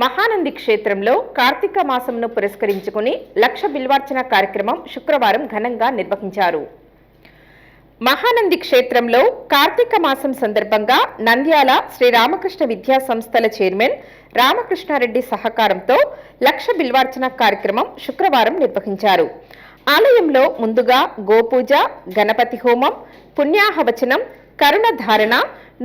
మహానంది క్షేత్రంలో కార్తీక మాసంను పురస్కరించుకుని లక్ష బిల్వార్చన కార్యక్రమం శుక్రవారం ఘనంగా నిర్వహించారు. మహానంది క్షేత్రంలో కార్తీక మాసం సందర్భంగా నంద్యాల శ్రీరామకృష్ణ విద్యా సంస్థల చైర్మన్ రామకృష్ణారెడ్డి సహకారంతో లక్ష బిల్వార్చన కార్యక్రమం శుక్రవారం నిర్వహించారు. ఆలయంలో ముందుగా గోపూజ గణపతి హోమం పుణ్యాహవచనం కరుణధారణ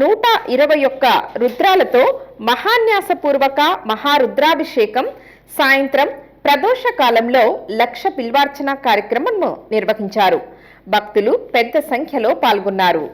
నూట ఇరవై ఒక్క రుద్రాలతో మహాన్యాసపూర్వక మహారుద్రాభిషేకం సాయంత్రం ప్రదోష కాలంలో లక్ష పిల్వార్చన కార్యక్రమం నిర్వహించారు. భక్తులు పెద్ద సంఖ్యలో పాల్గొన్నారు.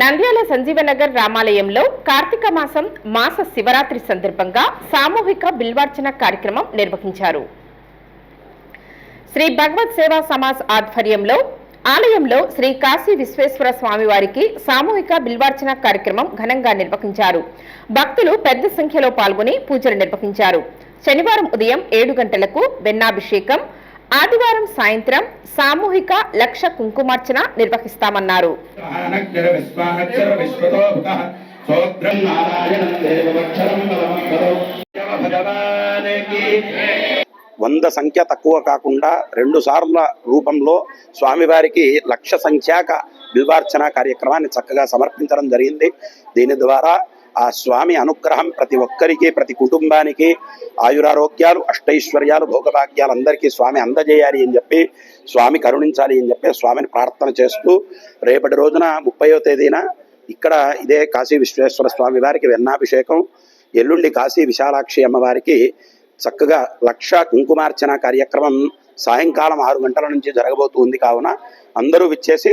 నంద్యాల సంజీవనగర్ రామాలయంలో కార్తీక మాసం మాస శివరాత్రి సందర్భంగా సామూహిక బిల్వార్చన కార్యక్రమం నిర్వహించారు. శ్రీ భగవత్ సేవా సమాజ్ ఆధ్వర్యంలో ఆలయంలో శ్రీ కాశీ విశ్వేశ్వర స్వామి వారికి సామూహిక బిల్వార్చన కార్యక్రమం ఘనంగా నిర్వహించారు. భక్తులు పెద్ద సంఖ్యలో పాల్గొని పూజలు నిర్వహించారు. శనివారం ఉదయం ఏడు గంటలకు వెన్నాభిషేకం ఆదివారం సాయంత్రం సామూహిక లక్ష కుంకుమార్చన నిర్వహిస్తామన్నారు. వంద సంఖ్య తక్కువ కాకుండా రెండు సార్ల రూపంలో స్వామివారికి లక్ష సంఖ్యాక బిల్వార్చన కార్యక్రమాన్ని చక్కగా సమర్పించడం జరిగింది. దీని ద్వారా ఆ స్వామి అనుగ్రహం ప్రతి ఒక్కరికి ప్రతి కుటుంబానికి ఆయురారోగ్యాలు అష్టైశ్వర్యాలు భోగభాగ్యాలు అందరికీ స్వామి అందజేయాలి అని చెప్పి స్వామి కరుణించాలి అని చెప్పి స్వామిని ప్రార్థన చేస్తూ రేపటి రోజున ముప్పయో తేదీన ఇక్కడ ఇదే కాశీ విశ్వేశ్వర స్వామి వారికి వెన్నాభిషేకం ఎల్లుండి కాశీ విశాలాక్షి అమ్మవారికి చక్కగా లక్ష కుంకుమార్చన కార్యక్రమం సాయంకాలం ఆరు గంటల నుంచి జరగబోతుంది కావున అందరూ విచ్చేసి